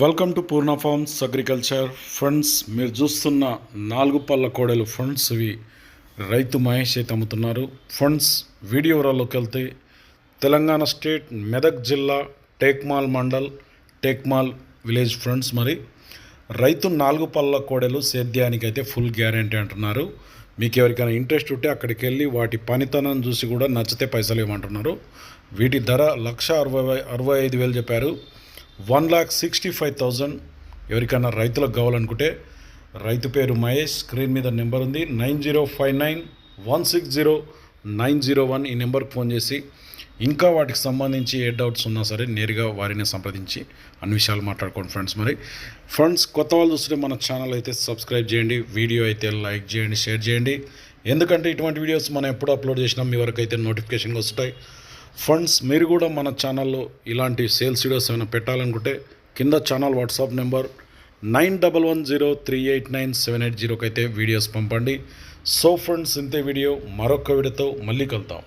Welcome to Purna farms agriculture friends మీరు చూస్తున్న నాలుగు పళ్ళ కోడలు ఫ్రెండ్స్ ఇవి రైతు మహేష్ అయితే అమ్ముతున్నారు. ఫ్రెండ్స్ వీడియో వివరాల్లోకి వెళ్తే తెలంగాణ స్టేట్ మెదక్ జిల్లా టేక్మాల్ మండల్ టేక్మాల్ విలేజ్ ఫ్రెండ్స్ మరి రైతు నాలుగు పళ్ళ కోడలు సేద్యానికి అయితే ఫుల్ గ్యారంటీ అంటున్నారు. మీకు ఎవరికైనా ఇంట్రెస్ట్ ఉంటే అక్కడికి వెళ్ళి వాటి పనితనం చూసి కూడా నచ్చితే పైసలు ఇవ్వమంటున్నారు. వీటి ధర లక్ష అరవై అరవై ఐదు వేలు చెప్పారు. One lakh sixty five thousand ఎవరికైనా రైతులకు కావాలనుకుంటే రైతు పేరు మహేష్ స్క్రీన్ మీద నెంబర్ ఉంది. Nine zero five nine one six zero nine zero one ఈ నెంబర్కి ఫోన్ చేసి ఇంకా వాటికి సంబంధించి ఏ డౌట్స్ ఉన్నా సరే నేరుగా వారిని సంప్రదించి అన్ని విషయాలు మాట్లాడుకోండి ఫ్రెండ్స్ మరి. ఫ్రెండ్స్ కొత్త వాళ్ళు చూస్తే మన ఛానల్ అయితే సబ్స్క్రైబ్ చేయండి వీడియో అయితే లైక్ చేయండి షేర్ చేయండి. ఎందుకంటే ఇటువంటి వీడియోస్ మనం ఎప్పుడు అప్లోడ్ చేసినా మీ వరకు అయితే నోటిఫికేషన్ వస్తాయి. ఫ్రెండ్స్ మీరు కూడా మన ఛానల్లో ఇలాంటి సేల్స్ వీడియోస్ ఏమైనా పెట్టాలనుకుంటే కింద channel WhatsApp number nine double one zero three eight nine seven eight జీరోకి అయితే వీడియోస్ పంపండి. సో ఫ్రెండ్స్ ఇంతే వీడియో మరొక వీడియోతో మళ్ళీ కలుద్దాం.